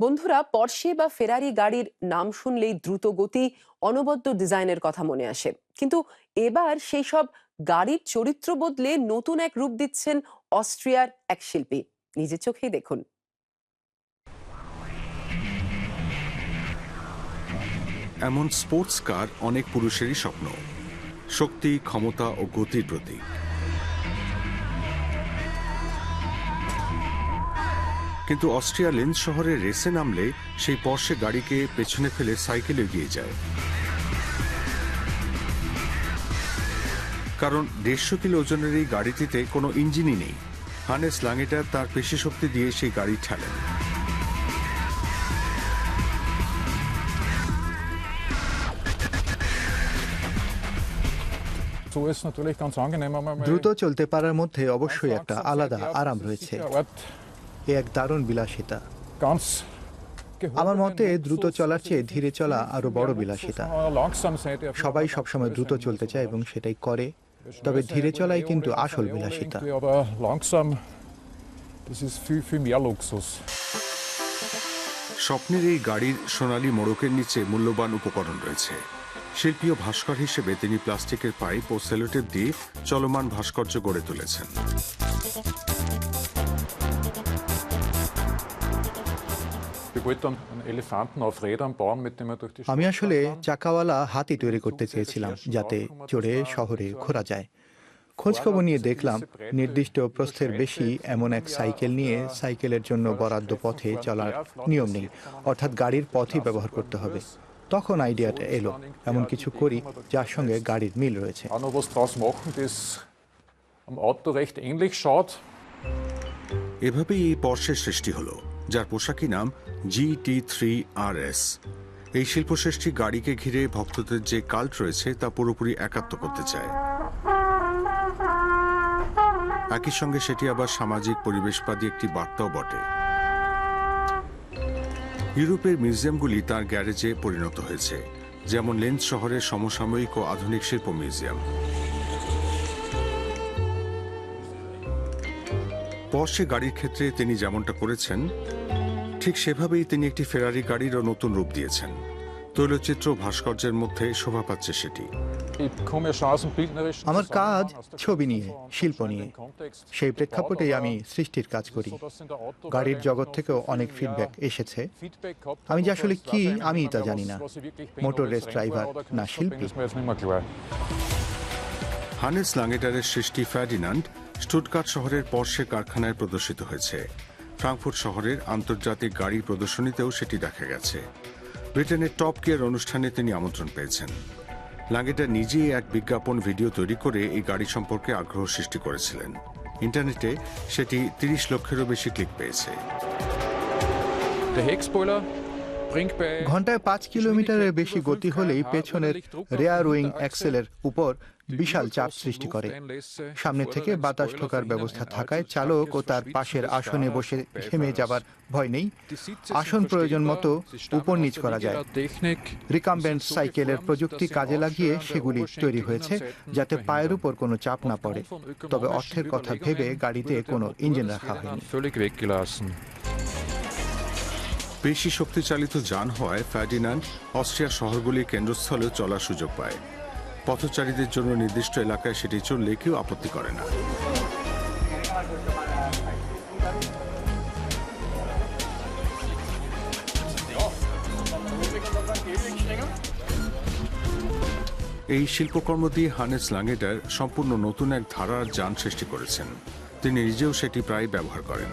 বন্ধুরা পর্শে বা ফেরারি গাড়ির নাম শুনলেই দ্রুত গতি, অনবদ্য ডিজাইনের কথা মনে আসে। কিন্তু এবার সেই সব গাড়ির চরিত্র বদলে নতুন এক রূপ দিচ্ছেন অস্ট্রিয়ার এক শিল্পী। নিজের চোখেই দেখুন। এমন স্পোর্টস কার অনেক পুরুষেরই স্বপ্ন। শক্তি, ক্ষমতা ও গতির প্রতীক। কিন্তু অস্ট্রিয়া লেন্স শহরে রেসে নামলে সেই পর্শে গাড়িকে পেছনে ফেলে সাইকেল এগিয়ে যায়। কারণ দেড়শো কিলো ওজনের এই গাড়িটিতে কোনো ইঞ্জিনই নেই। হানেস লাঙ্গেটার তার পেশি শক্তি দিয়ে সেই গাড়ি ঠেলেন। So ist natürlich ganz angenehm, einmal mal দ্রুত চলতে পারার মধ্যে অবশ্যই একটা আলাদা আরাম রয়েছে। এ এক দারুণ বিলাসিতা আমার মতে দ্রুত চলার চেয়ে ধীরে চলা আরও বড় বিলাসিতা সবাই সবসময় দ্রুত চলতে চায় এবং সেটাই করে তবে ধীরে চলাই কিন্তু আসল বিলাসিতা. স্বপ্নের এই গাড়ির সোনালী মোড়কের নিচে মূল্যবান উপকরণ রয়েছে শিল্পী ও ভাস্কর হিসেবে তিনি প্লাস্টিকের পাইপ ও সেলোটেপ দিয়ে চলমান ভাস্কর্য গড়ে তুলেছেন আমি আসলে চাকাওয়ালা হাতি তৈরি করতে চেয়েছিলাম যাতে চড়ে শহরে ঘোরা যায়। খোঁজখবর নিয়ে দেখলাম নির্দিষ্ট প্রস্থের বেশি এমন এক সাইকেল নিয়ে সাইকেলের জন্য বরাদ্দ পথে চলার নিয়ম নেই। অর্থাৎ গাড়ির পথই ব্যবহার করতে হবে। তখন আইডিয়াটা এলো। এমন কিছু করি যার সঙ্গে গাড়ির মিল রয়েছে. এভাবেই এই পর্শের সৃষ্টি হলো। যার পোশাকি নাম জি টি থ্রি আর এস। এই শিল্পশ্রেষ্ঠী গাড়িকে ঘিরে ভক্তদের যে কাল্ট রয়েছে তা পুরোপুরি একাত্ম করতে চায়। একই সঙ্গে সেটি আবার সামাজিক পরিবেশবাদী একটি বার্তাও বটে। ইউরোপের মিউজিয়ামগুলি তার গ্যারেজে পরিণত হয়েছে, যেমন লেন্স শহরের সমসাময়িক ও আধুনিক শিল্প মিউজিয়াম। পর্শে গাড়ির ক্ষেত্রে তিনি যেমনটা করেছেন ঠিক সেভাবেই তিনি একটি ফেরারি গাড়িরও নতুন রূপ দিয়েছেন। তৈলচিত্র ভাস্কর্যের মধ্যে শোভা পাচ্ছে সেটি। আমার কাজ ছবি নিয়ে শিল্প নিয়ে। সেই প্রেক্ষাপটে আমি সৃষ্টির কাজ করি। গাড়ির জগৎ থেকেও অনেক ফিডব্যাক এসেছে। আমি যে আসলে কি আমি তা জানি না। মোটর রেস ড্রাইভার না শিল্পী। হানেস লাঙ্গেটারের সৃষ্টি ফ্যাডিনান্ড স্টুটগার্ট শহরের পর্শে কারখানায় প্রদর্শিত হয়েছে। ফ্রাঙ্কফুর্ট শহরের আন্তর্জাতিক গাড়ি প্রদর্শনীতেও সেটি দেখা গেছে। ব্রিটেনের টপ কেয়ার অনুষ্ঠানে তিনি আমন্ত্রণ পেয়েছেন। লাঙ্গেটা নিজেই এক বিজ্ঞাপন ভিডিও তৈরি করে এই গাড়ি সম্পর্কে আগ্রহ সৃষ্টি করেছিলেন। ইন্টারনেটে সেটি তিরিশ লক্ষেরও বেশি ক্লিক পেয়েছে। Der Heckspoiler ঘন্টায় পাঁচ কিলোমিটারের বেশি গতি হলেই পেছনের রেয়ার উইং অ্যাক্সেলের উপর বিশাল চাপ সৃষ্টি করে। সামনে থেকে বাতাস ঢোকার ব্যবস্থা থাকায় চালক ও তার পাশের আসনে বসে ঘেমে যাবার ভয় নেই। আসন প্রয়োজন মতো উপর নিচ করা যায়। রিকাম্বেন্ট সাইকেলের প্রযুক্তি কাজে লাগিয়ে সেগুলি তৈরি হয়েছে যাতে পায়ের উপর কোনো চাপ না পড়ে। তবে অর্থের কথা ভেবে গাড়িতে কোনো ইঞ্জিন রাখা হয়নি। বেশি শক্তিচালিত যান হওয়ায় ফার্ডিনান্ড অস্ট্রিয়ার শহরগুলির কেন্দ্রস্থলে চলার সুযোগ পায়। পথচারীদের জন্য নির্দিষ্ট এলাকায় সেটি চললে কেউ আপত্তি করে না। এই শিল্পকর্ম দিয়ে হানেস লাঙ্গেটার সম্পূর্ণ নতুন এক ধারার যান সৃষ্টি করেছেন। তিনি নিজেও সেটি প্রায় ব্যবহার করেন।